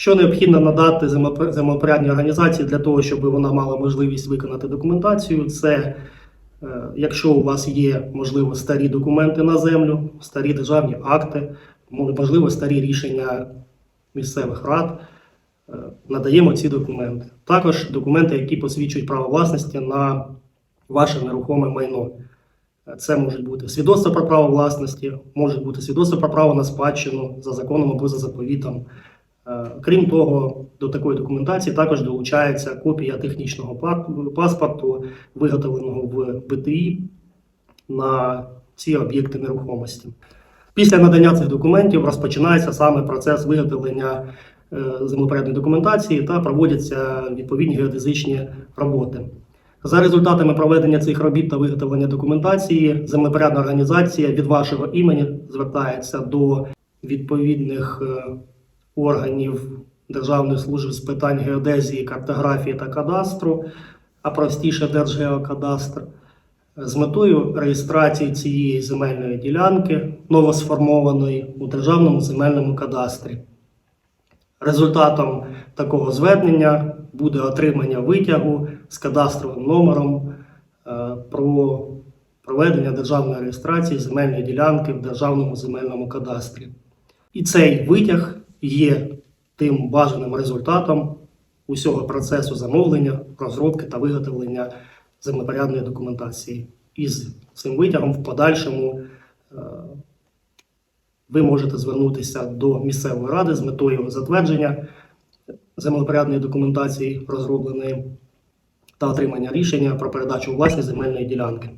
Що необхідно надати землепорядній організації для того, щоб вона мала можливість виконати документацію? Це е, якщо у вас є, можливо, старі документи на землю, старі державні акти, можливо, старі рішення місцевих рад, е, надаємо ці документи. Також документи, які посвідчують право власності на ваше нерухоме майно. Е, Це можуть бути свідоцтво про право власності, може бути свідоцтво про право на спадщину за законом або за заповітом. Е, Крім того, до такої документації також долучається копія технічного паспорту, виготовленого в БТІ на ці об'єкти нерухомості. Після надання цих документів розпочинається саме процес виготовлення е, землепорядної документації та проводяться відповідні геодезичні роботи. За результатами проведення цих робіт та виготовлення документації, землепорядна організація від вашого імені звертається до відповідних е, органів Державної служби з питань геодезії, картографії та кадастру, а простіше Держгеокадастр, з метою реєстрації цієї земельної ділянки, новосформованої у Державному земельному кадастрі. Результатом такого звернення буде отримання витягу з кадастровим номером е, про проведення державної реєстрації земельної ділянки в Державному земельному кадастрі. І цей витяг є тим бажаним результатом усього процесу замовлення, розробки та виготовлення землепорядної документації. І з цим витягом в подальшому е, ви можете звернутися до місцевої ради з метою затвердження землепорядної документації розробленої та отримання рішення про передачу у власність земельної ділянки.